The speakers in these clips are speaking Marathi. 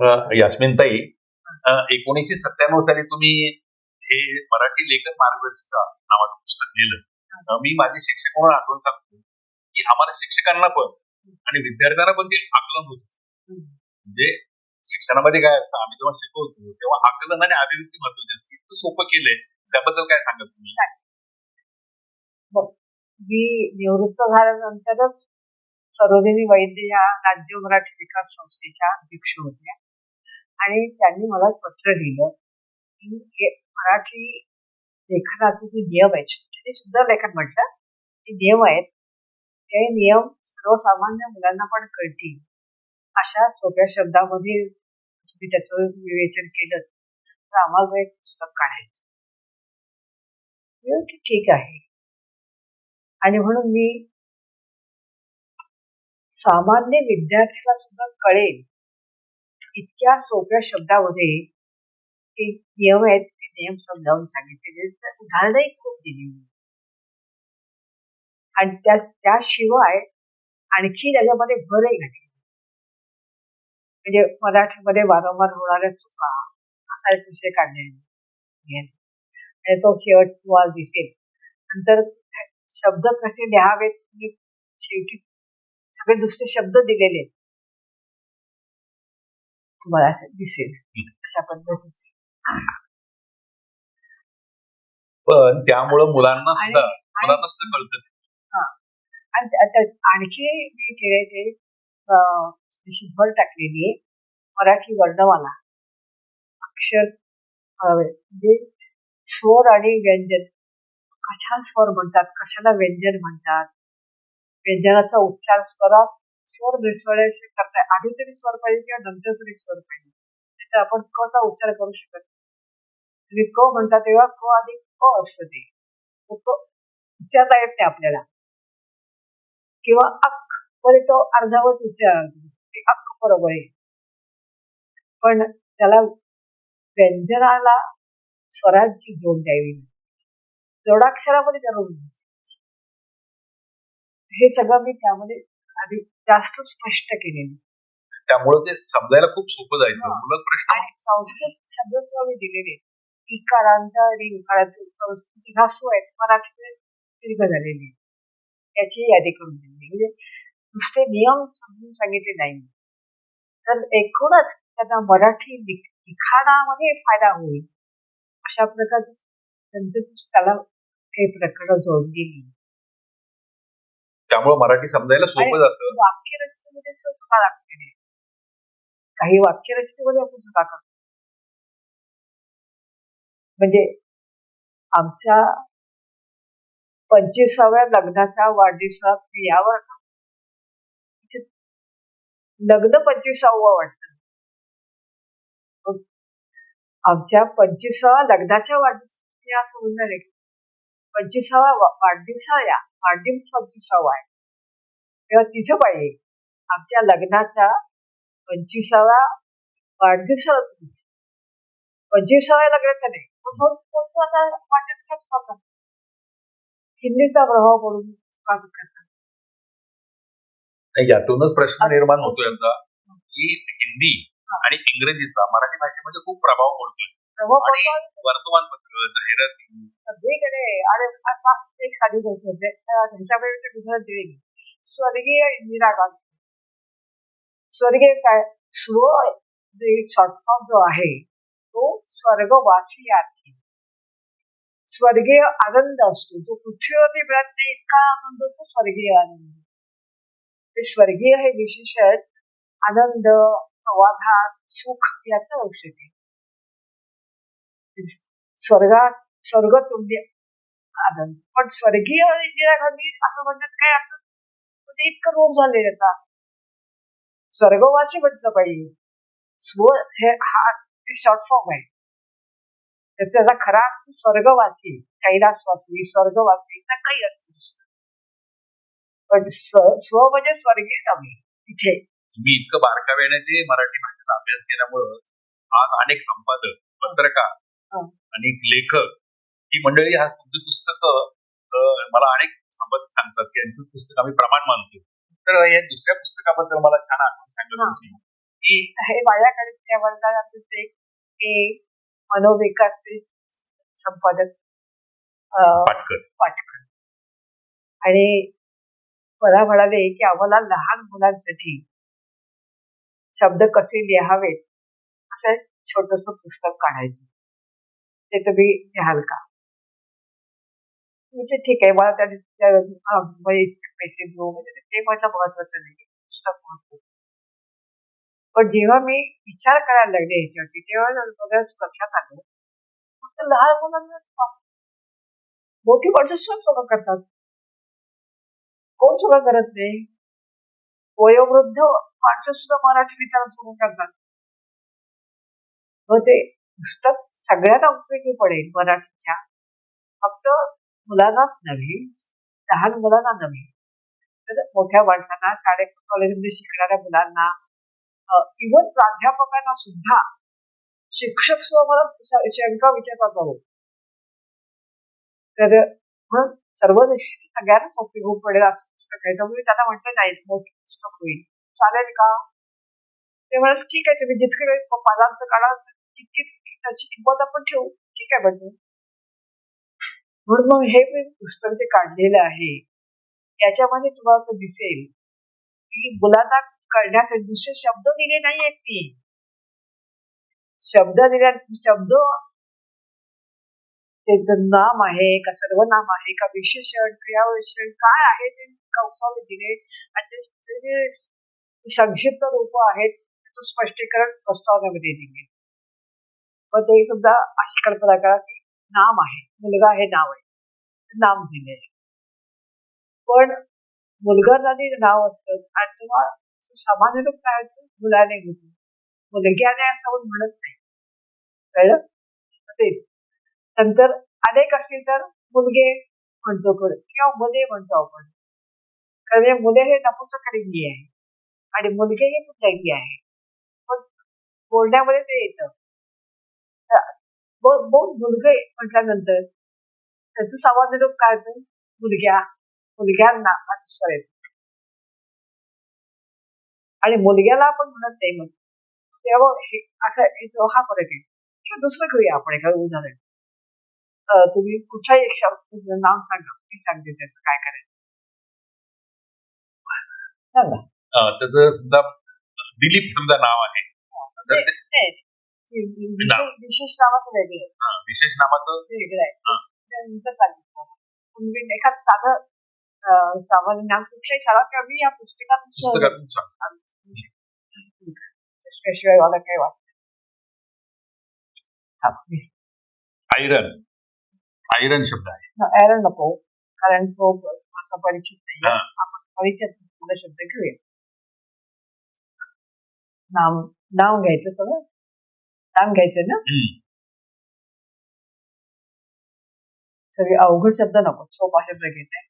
यास्मिनताई एकोणीसशे सत्त्याण्णव साली तुम्ही हे मराठी लेखन मार्गदर्शिका नावाचं पुस्तक लिहिलं. मी माझे शिक्षक म्हणून आठवण सांगतो की आम्हाला शिक्षकांना पण आणि विद्यार्थ्यांना पण ते आकलन होत. होतं. म्हणजे शिक्षणामध्ये काय असतं आम्ही जेव्हा शिकवतो तेव्हा आकलन आणि अभिव्यक्ती महत्वाची असते. इतकं सोपं केलंय. त्याबद्दल काय सांगत तुम्ही? मी निवृत्त झाल्यानंतरच सरोजिनी वैद्य या राज्य मराठी विकास संस्थेच्या अध्यक्ष होत्या. आणि त्यांनी मला एक पत्र लिहिलं की हे मराठी लेखनाचे जे नियम आहेत ते सुद्धा लेखन म्हटलं ते नियम आहेत ते नियम सर्वसामान्य मुलांना पण कळतील. अशा सोप्या शब्दामध्ये तुम्ही त्याचं विवेचन केलं तर आम्हाला एक पुस्तक काढायचं. ठीक आहे. आणि म्हणून मी सामान्य विद्यार्थ्याला सुद्धा कळेल इतक्या सोप्या शब्दामध्ये ते नियम आहेत ते नियम समजावून सांगितलेले तर उदाहरणही खूप दिली आणि त्या त्याशिवाय आणखी त्याच्यामध्ये भरही घातली म्हणजे मराठीमध्ये वारंवार होणाऱ्या चुका असा एक विषय आणि तो शेवट तुम्हाला दिसेल. नंतर शब्द कसे लिहावेत म्हणजे शेवटी सगळे दुसरे शब्द दिलेले आहेत. तुम्हाला असं दिसेल अशा पद्धतीचे पण त्यामुळं मुलांना सुद्धा मुलांना कळतं आणखी मी केले ते अं, शंभर टाकलेली मराठी वर्णमाला अक्षर म्हणजे स्वर आणि व्यंजन कशा स्वर म्हणतात कशाला व्यंजन म्हणतात व्यंजनाचा उच्चार स्वरात स्वर मिसळल्याशिवाय करताय. आधी तरी स्वर पाहिजे किंवा नंतर तरी स्वर पाहिजे. त्याचा आपण क चा उच्चार करू शकत? नाही. तुम्ही क म्हणता तेव्हा क आधी क असतं ते. उच्चारता येत नाही आपल्याला. किंवा अक वर तो अर्धावट उच्चार. ते अक बरोबर आहे. पण त्याला व्यंजनाला स्वरांची जोड द्यावी जोडाक्षरामध्ये जरूर हे सगळं मी त्यामध्ये आधी जास्त स्पष्ट केलेलं. त्यामुळे ते समजायला खूप सोपं जायचं. मुलं प्रश्न आणि संस्कृत शब्दस्व मी दिलेले इकारांचा आणि उकारांचा संस्कृती ह्या सो आहेत मराठीमध्ये दीर्घ झालेली याची यादी करून दिली. म्हणजे नुसते नियम समजून सांगितले नाही. तर एकूणच त्यांना मराठी लिख- लिखाणामध्ये फायदा होईल. अशा प्रकारचे त्यांचे पुस्तकाला काही प्रकरणं जोडलेली त्यामुळे मराठी समजायला सोपं जातं. वाक्य रचनेमध्ये चुका लागते काही वाक्य रचनेमध्ये आपण चुका करतो म्हणजे आमच्या पंचवीसाव्या लग्नाच्या वाढदिवसात मी यावर लग्न पंचवीसावं वाटतं आमच्या पंचवीसाव्या लग्नाच्या वाढदिवसात मी असं म्हणणार आहे पंचवीसावा वा- वाढदिवसा पंचवीसावा आहे तेव्हा तिथं पाहिजे आमच्या लग्नाच्या पंचवीसाव्या वाढदिवसाला पंचवीसाव्या लग्नाचा नाही वाढदिवसाच होता. हिंदीचा प्रभाव पडून करतात. नाही, यातूनच प्रश्न निर्माण होतोय आता की हिंदी आणि इंग्रजीचा मराठी भाषेमध्ये खूप प्रभाव पडतोय. आणि वर्तमानपत्र जाहिराती सगळीकडे आणि आता एक साधी गोष्ट होते. त्यांच्याकडे ते दुसरं दिली स्वर्गीय इंदिरा गांधी. स्वर्गीय काय? स्व जे शॉर्ट फॉर्म जो आहे तो स्वर्गवासी आहे. स्वर्गीय आनंद असतो. जो पृथ्वीवरती मिळत नाही इतका आनंद? तो स्वर्गीय आनंद. ते स्वर्गीय हे विशेषण आनंद समाधान सुख याचं औषध. आहे स्वर्गात स्वर्ग तुम्ही आनंद पण स्वर्गीय इंदिरा गांधी असं म्हणण्यात काय अर्थ ते इतकं रोग झाले आता. स्वर्गवासी म्हटलं पाहिजे. स्व हे हा शॉर्ट फॉर्म आहे. तर त्याचा खरा स्वर्गवासी कैलासवासी स्वर्गवासी तर काही असतं पण स्व स्व म्हणजे स्वर्गीय नव्हे. तिथे तुम्ही इतकं बारकाव्याने ते मराठी भाषेचा अभ्यास केल्यामुळं आज अनेक संपादक पत्रकार आणि लेखक ही मंडळी आज तुमची पुस्तक मला अनेक संपादक सांगतात की यांचं पुस्तक आम्ही प्रमाण मानतो. तर या दुसऱ्या पुस्तकाबद्दल मला छान आठवण सांगत हां. होती. की हे माझ्याकडे त्या वर्गात हे मनोविकासचे संपादक पाटकर. पाटकर. आणि मला म्हणाले की आम्हाला लहान मुलांसाठी शब्द कसे लिहावेत असं छोटस पुस्तक काढायचं. ते तुम्ही घ्याल का? म्हणजे ठीक आहे मला त्या पैसे देऊ म्हणजे ते म्हटलं महत्वाचं नाही. पुस्तक महत्वाचं. पण जेव्हा मी विचार करायला लागले याच्यावरती तेव्हा बघा लक्षात आलं. फक्त लहान मुलांना मोठी माणसं सुद्धा सगळं करतात. कोण सुद्धा करत नाही? वयोवृद्ध माणसं सुद्धा मराठी विचार सुरू करतात. मग ते पुस्तक सगळ्यांना उपयोगी पडेल मराठीच्या. फक्त मुलांनाच नव्हे लहान मुलांना नव्हे. तर मोठ्या माणसांना शाळेत कॉलेजमध्ये शिकणाऱ्या मुलांना इव्हन प्राध्यापकांना सुद्धा शिक्षक सुद्धा मला शंका विचारतात बाबू. तर मग सर्व दृष्टीने सगळ्यांनाच उपयोग पडेल असं पुस्तक आहे. त्यामुळे त्यांना म्हटलं नाही मोठं पुस्तक होईल. चालेल का? ते म्हणाल ठीक आहे तुम्ही जितके वेळ प- पानांचं काढा तितकी त्याची किंमत आपण ठेवू? ठीक आहे बंधू. म्हणून मग हे मी पुस्तक जे काढलेलं आहे याच्यामध्ये तुम्हाला असं दिसेल की मुलांना करण्यासाठी दुसरे शब्द दिले नाही आहेत ती शब्द दिल्या शब्द. ते नाम आहे का सर्वनाम आहे का विशेषण क्रियाविशेषण काय आहे ते कंसाने दिले? आणि ते- जे संक्षिप्त रूप आहेत त्याचं स्पष्टीकरण प्रस्तावनामध्ये दिले. मग ते सुद्धा अशी कल्पना करा की नाम आहे. मुलगा हे नाव आहे. नाम दिले पण मुलगा जरी नाव असतं आणि तेव्हा सामान्य रूप काय होतं? मुलाने घेतो मुलग्याने असं म्हणत नाही. कळलं? तेच नंतर अनेक असतील तर मुलगे म्हणतो आपण किंवा मुले म्हणतो आपण. कारण हे मुले हे नपुसकलिंगी आहे. आणि मुलगे हे पुल्लिंगी आहे. पण बोलण्यामध्ये ते येतं. ब- ब- मुलगे म्हटल्यानंतर त्याचं सामान्य रूप काय होतं? मुलग्या मुलग्यांना येतं. आणि मुलग्याला आपण म्हणत नाही मग. तेव्हा हे असं हे हा फरक आहे. किंवा दुसरं घेऊया आपण एखादं उदाहरण. तुम्ही कुठलाही एक शब्द नाव सांगा. मी सांगते त्याचं काय करायचं. सांगा. त्याचं समजा दिलीप समजा नाव आहे. विशेष नावाचं वेगळं आहे. हा, विशेष नामाचं ते वेगळं आहे. एखादं साधं सामान्य नाम कुठलंही सांगा किंवा मी या पुस्तकात त्याशिवाय मला काही वाटत हा, आयरन. आयरन शब्द आहे. न- एरर नको कारण तो आता परिचित नाही. आपण परिचित शब्द घेऊया. नाम नाव घ्यायचं सगळं नाम घ्यायचं ना. सगळे अवघड शब्द नको सोपा शब्द घ्यायचा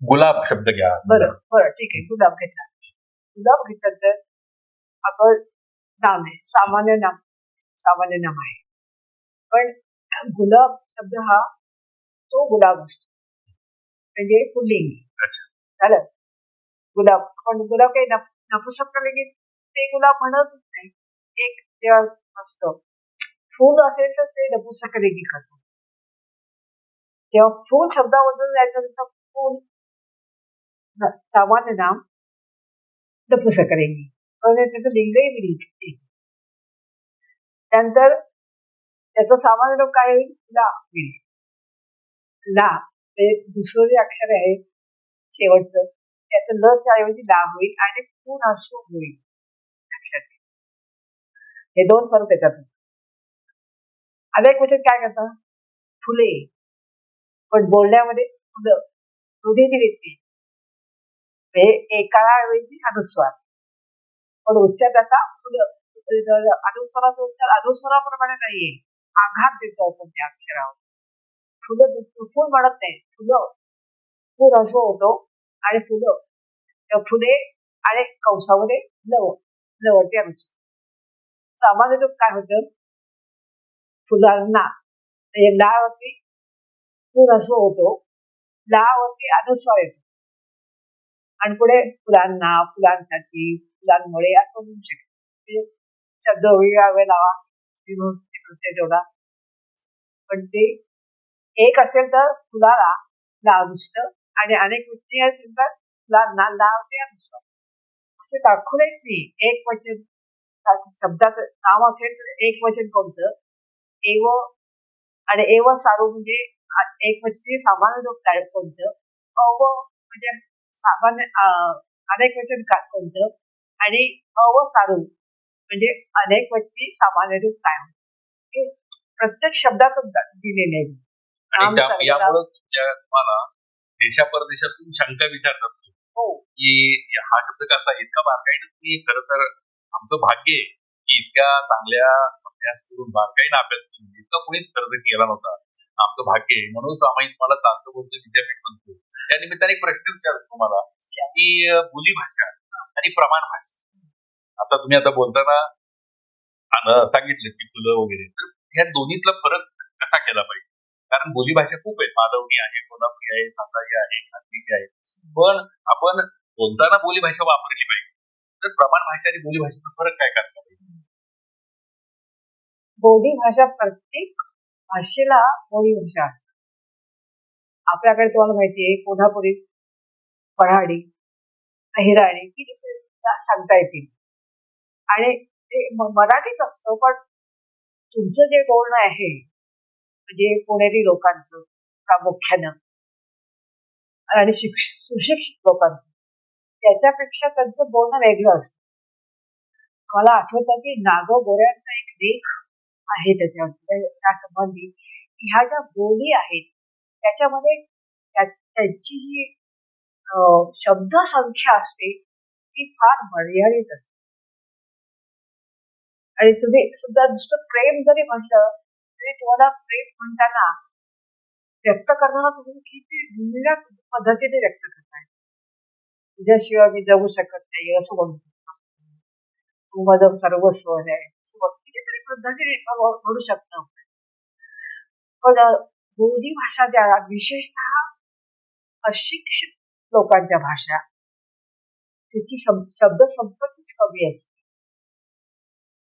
गुलाब शब्द घ्या. बरं बरं ठीक आहे गुलाब घेतला. गुलाब घेतलं तर आपण नाम आहे सामान्य नाम सामान्य नाम आहे. पण गुलाब शब्द हा तो गुलाब असतो म्हणजे पुल्लिंगी अच्छा. झालं गुलाब आपण गुलाब काही नप नपुसक लगेच ते गुलाब म्हणतच नाही एक असतं फूल असेल तर ते नपुसक लेगी करतो तेव्हा फूल शब्दाबद्दल जायचं तर फूल सामान्य नाम नपुसक लेगी त्याचं लिंगही विलीन त्यानंतर त्याचं सामान्य रूप काय होईल ला. होईल ला. ते दुसरं जे अक्षर आहे शेवटचं त्याचं ल च्या ऐवजी ला होईल आणि पूर्ण असो होईल. घ्या. हे दोन फरक त्याच्यात अनेक वचन काय करतात फुले. पण बोलण्यामध्ये फुलं. दोन्ही व्यक्ती हे एका ऐवजी अनुस्वार. पण उच्चार त्याचा फुलं. अनुस्वाराचा उच्चार अनुस्वाराप्रमाणे नाहीये. आघात देतो आपण त्या अक्षरावर. फुलं फुल म्हणत नाही फुलं. फुल असं होतो आणि फुलं. फुले आणि कंसामध्ये लव लवते अनुस्वार सामान्य रूप काय होतं फुलांना. म्हणजे लावरती फुल असं होतो. लावरती अनुस्वार येतो. आणि पुढे फुलांना फुलांसाठी फुलांमुळे असं होऊ शकतो. म्हणजे शब्द वेगळा लावा. नृत्य तेवढा. पण ते एक असेल तर तुला लाव नुसतं आणि अनेक गोष्टी असेल तर फुलांना लाव ते अनुस्वार असे दाखवलेच मी एक वचन शब्दाचं नाव असेल तर एक वचन कोणतं? एव आणि एव सारू म्हणजे एक वचनी सामान्य रूप काय कोणतं? अव म्हणजे सामान्य अं, अनेक वचन काय कोणतं? आणि अव सारू म्हणजे अनेक वचनी सामान्य रूप काय होतं? प्रत्येक शब्दातून दिलेले आहे आणि नाम त्या सर्वदा- यामुळे तुमच्या तुम्हाला देशा शंका विचारतात हो. की हा शब्द कसा? इतका बारकाईने तुम्ही खरं तर आमचं भाग्य आहे की इतक्या चांगल्या अभ्यास करून बारकाईने अभ्यास करून इतका कोणीच खरं तर केला नव्हता. आमचं भाग्य आहे. म्हणून आम्ही तुम्हाला चालतं बोलतो विद्यापीठ म्हणतो त्या निमित्ताने एक प्रश्न विचारतो तुम्हाला की अं, बोलीभाषा आणि प्रमाण भाषा. आता तुम्ही आता बोलताना सांगितलं की फुलं वगैरे. तर ह्या दोन्हीतला फरक कसा केला पाहिजे? कारण बोलीभाषा खूप आहेत. मालवणी आहे कोल्हापुरी आहे सातारी आहे खानदेशी आहे. पण आपण बोलताना बोलीभाषा वापरली पाहिजे. तर प्रमाण भाषा आणि बोलीभाषेचा फरक काय करता पाहिजे बोली भाषा प्रत्येक भाषेला बोली भाषा असते. आपल्याकडे तुम्हाला माहिती आहे कोल्हापुरी पराडी अहिराणी किती सांगता येतील आणि ते मराठीत असतं पण तुमचं जे बोलणं आहे म्हणजे पुणेरी लोकांचं प्रामुख्यानं आणि शिक्ष सुशिक्षित लोकांचं त्याच्यापेक्षा त्यांचं बोलणं वेगळं असतं. मला आठवतं की नागो गोऱ्यांचा एक लेख आहे त्याच्यावर त्यासंबंधी ह्या ज्या बोली आहेत त्याच्यामध्ये त्या- त्यांची जी अं, शब्दसंख्या असते ती फार मर्यादित असते. आणि तुम्ही सुद्धा नुसतं प्रेम जरी म्हटलं तरी तुम्हाला प्रेम म्हणताना व्यक्त करताना तुम्ही किती भिन्न पद्धतीने व्यक्त करताय. तुझ्याशिवाय मी जगू शकत नाही असं म्हणतो तू माझं सर्वस्व आहे. असं कितीतरी पद्धतीने म्हणू शकतो. पण बोली भाषा ज्या विशेषतः अशिक्षित लोकांच्या भाषा त्याची शब्द संपत्तीच कमी असते.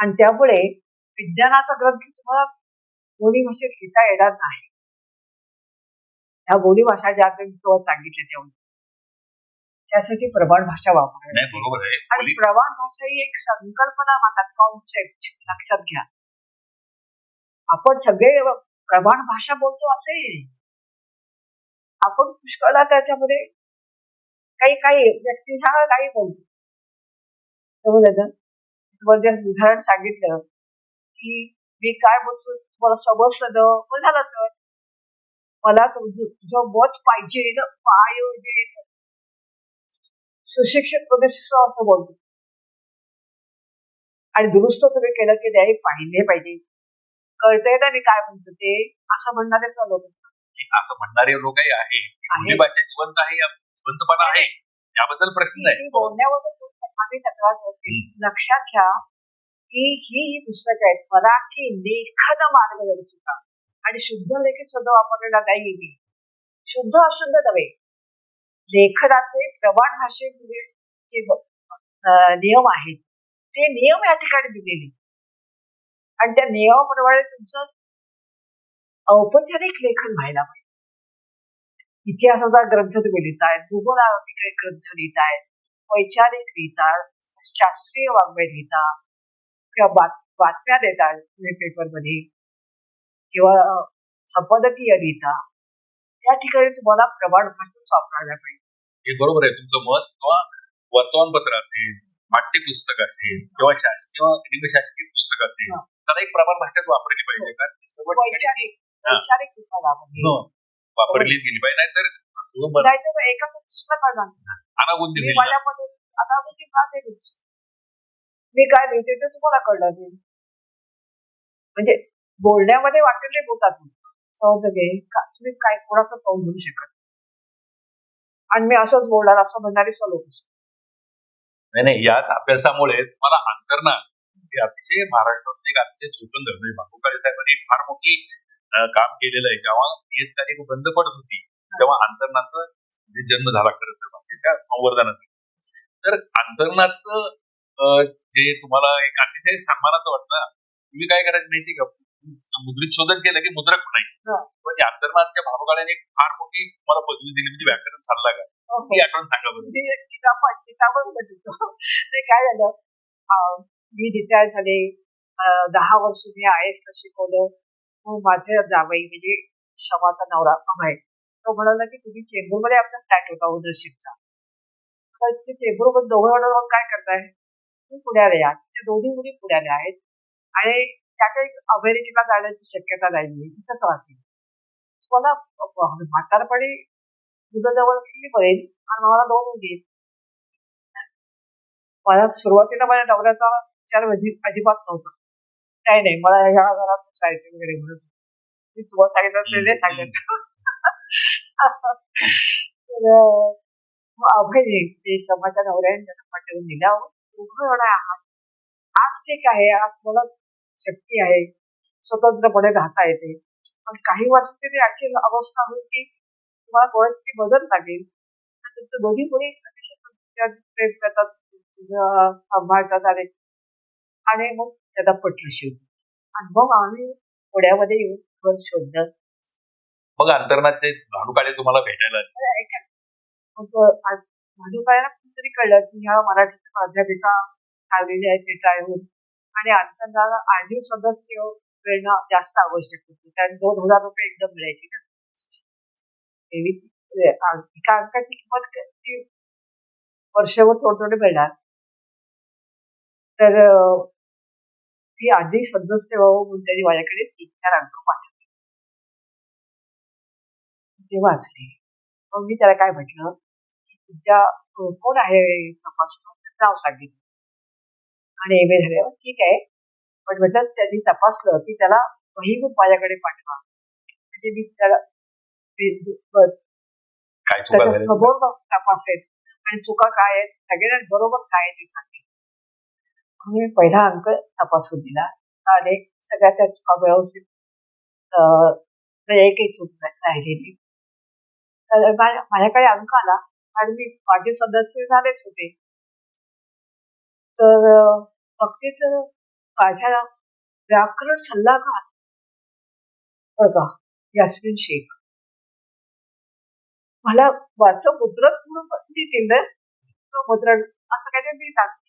आणि त्यामुळे विज्ञानाचा ग्रंथ तुम्हाला बोली भाषेत लिहिता येणार नाही. ह्या बोली भाषा ज्या मी तुम्हाला सांगितल्या तेवढ्या त्यासाठी प्रमाण भाषा बरोबर आहे. आणि प्रमाण भाषा ही एक संकल्पना म्हणतात कॉन्सेप्ट लक्षात घ्या. आपण सगळे प्रमाण भाषा बोलतो असे आपण पुष्कळदा त्याच्यामध्ये काही काही व्यक्तीला काही बोलतो. समजलं तुम्हाला जर उदाहरण सांगितलं की मी काय बोलतो तुम्हाला समजलं मग झालं तर? मला तुझं मत पाहिजे ना? पाहिजे सुशिक्षित प्रदेश असं बोलतो. आणि दुरुस्त तुम्ही केलं की नाही पाहिले पाहिजे. कळतंय ना मी काय म्हणतो ते? असं म्हणणारे लोक असं म्हणणारे लोकही आहे भाषा जिवंत आहे जिवंतपणा आहे. याबद्दल प्रश्न बोलण्याबद्दल खूप आम्ही तक्रार करते. लक्षात घ्या की ही ही पुस्तकं आहेत मराठी लेखन मार्गदर्शिका आणि शुद्ध लेखन शब्द वापरलेला नाही. मी शुद्ध अशुद्ध नव्हे. लेखनाचे प्रमाण भाषेमध्ये जे ब- अं, नियम आहेत ते नियम या ठिकाणी दिलेले. आणि त्या नियमाप्रमाणे तुमचं औपचारिक लेखन व्हायला पाहिजे. इतिहासाचा ग्रंथ तुम्ही लिहिताय भूगोलाचे ग्रंथ लिहिताय वैचारिक लिहितात शास्त्रीय वाङ्मय लिहिता किंवा बात- बातम्या देतात पेपरमध्ये किंवा संपादकीय लिहिता त्या ठिकाणी तुम्हाला प्रमाण भाषाच वापरायला पाहिजे हे बरोबर आहे तुमचं मत. किंवा वर्तमानपत्र असेल पाठ्यपुस्तक असेल किंवा शासकीय निमशासकीय पुस्तक असेल. त्याला एक प्रमाण भाषेत वापरली पाहिजे. कारण सर्व वैचारिक म्हणजे. हो, वापरली गेली पाहिजे. नाहीतर नाहीतर एका अनागुंदी मी आता मी काय लिहिते ते तुम्हाला कळणार नाही. म्हणजे बोलण्यामध्ये वाटले बोलतात सहज घे तुम्ही काय कोणाचं पाऊल घेऊ शकत आणि मी असंच बोलणार असं म्हणणारे लोक. नाही नाही याच अभ्यासामुळे तुम्हाला अंतर्ना हे अतिशय महाराष्ट्रात एक अतिशय चोपन धर्म आहे. बाबूकाळे साहेबांनी फार मोठी काम केलेलं आहे. जेव्हा इयत्तारीख बंद पडत होती तेव्हा अंतरणाचं जन्म झाला खरं तर. भाषेच्या संवर्धनासाठी. तर अंतरणाचं अं, जे तुम्हाला एक अतिशय सन्मानाचं वाटतं तुम्ही काय करायचं माहिती का? मुद्रित शोधन केलं की मुद्रक म्हणायचं. पण या अंतर्नाथच्या भावकाळाने एक फार मोठी तुम्हाला पदवी दिली म्हणजे व्याकरण सल्लागार हो, ती आठवण सांगा बरं. बघितलं ते काय झालं? मी रिटायर झाले. दहा वर्ष मी आय एस शिकवलं. मग माझे जावई म्हणजे शमाचा नवरा अभय तो म्हणाला की तुम्ही चेंबूरमध्ये आमचा फ्लॅट होता ओनरशिपचा. तर ते चेंबूरमध्ये दोघं जाऊन काय करताय? तुम्ही पुण्याला या. ते दोन्ही मुली पुण्याला आहेत. आणि त्याच्या एक अमेरिकेला जाण्याची शक्यता नाही कसं वाटेल? मला म्हातारपणी तुझं जवळ असलेली बहीण आणि मला दोन मुली. मला सुरुवातीला माझ्या नवऱ्याचा विचार अजि- अजिबात नव्हता. काही नाही मला ह्या घरात जायचं वगैरे म्हणून मी तुम्हाला सांगितलं ते अभय ते समाजा नवऱ्याने त्यांना पाठवून दिला. आहात आज ठीक आहे. आज मला शक्ती आहे. स्वतंत्रपणे राहता येते. पण काही वर्षाची तरी अशी अवस्था होईल की तुम्हाला कोणाची मदत लागेल. तुमचं दोन्ही मुली प्रेम करतात सांभाळतात आणि आणि मग त्याला पटलं शेवटी आणि मग आम्ही पुण्यामध्ये येऊन घर शोधलं मग अंतर्नाथचे भानुकाळे तुम्हाला भेटायला माझ्या कुठेतरी कळलं की ह्या मराठीच्या प्राध्यापिका आलेल्या आहेत रिटायरहून आणि आता आधी सदस्य मिळणं जास्त आवश्यक होतं. कारण दोन हजार रुपये एकदम मिळायचे ना. एका अंकाची किंमत वर्षभर थोडं थोडे मिळणार. तर ती आधी सदस्य व्हावं म्हणून त्यांनी माझ्याकडे तीन चार अंक पाठवले. ते वाचले. मग मी त्याला काय म्हटलं? तुमच्या कोण आहे तपासतो त्याचं नाव सांगितलं आणि एम ए झाल्यावर ठीक आहे. पण म्हटलं त्यांनी तपासलं की त्याला वहीहून माझ्याकडे पाठवा. म्हणजे मी त्याला त्याच्यासमोर तपासेल आणि चुका काय आहेत? सगळ्यांना बरोबर काय ते सांगेल म्हणून मी पहिला अंक तपासून दिला. आणि सगळ्या त्या चुका व्यवस्थित अं, म्हणजे एकही चूक नाही- राहिलेली. माझ्याकडे अंक आला. आणि मी माझे सदस्य झालेच होते. तर भक्तीच माझ्या व्याकरण सल्लागार बरं यास्मिन शेख. मला माझं मुद्रण म्हणून पत्नी दिलं मुद्रण असं काहीतरी मी सांगते.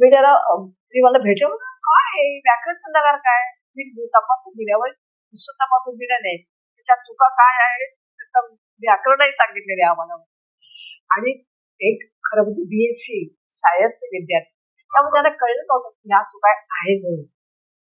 मी त्याला मी मला भेटव काय आहे व्याकरण सल्लागार काय? मी तपासून दिल्यावर नुसतं तपासून दिलं नाही. त्याच्या चुका काय आहे व्याकरणही सांगितलेले आम्हाला. आणि एक खरं म्हणजे बीएससी सायन्सचे विद्यार्थी. त्यामुळे त्यांना कळलं नव्हतं की ह्या चुका आहे म्हणून.